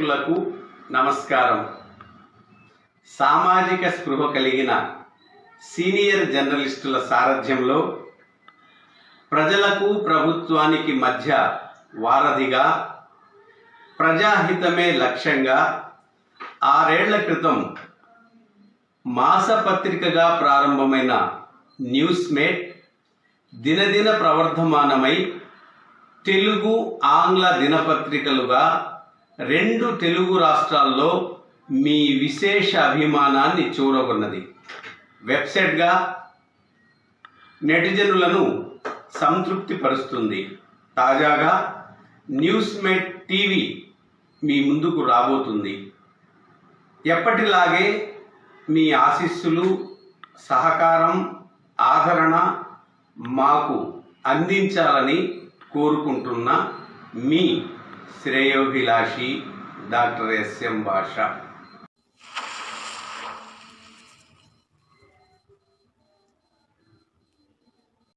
ప్రేక్షకులకు నమస్కారం. సామాజిక స్పృహ కలిగిన సీనియర్ జర్నలిస్టుల సారథ్యంలో ప్రజలకు ప్రభుత్వానికి మధ్య వారధిగా ప్రజాహితమే లక్ష్యంగా ఆరేళ్ళ క్రితం మాసపత్రికగా ప్రారంభమైన న్యూస్ మేట్ దినదిన ప్రవర్ధమానమై తెలుగు ఆంగ్ల దినపత్రికలుగా రెండు తెలుగు రాష్ట్రాల్లో మీ విశేష అభిమానాన్ని చూరగొన్నది వెబ్సైట్గా నెటిజనులను సంతృప్తిపరుస్తుంది. తాజాగా న్యూస్ మేట్ టీవీ మీ ముందుకు రాబోతుంది. ఎప్పటిలాగే మీ ఆశీస్సులు సహకారం ఆదరణ మాకు అందించాలని కోరుకుంటున్న మీ శ్రేయోభిలాషి డాక్టర్ ఎస్ఎం భాష.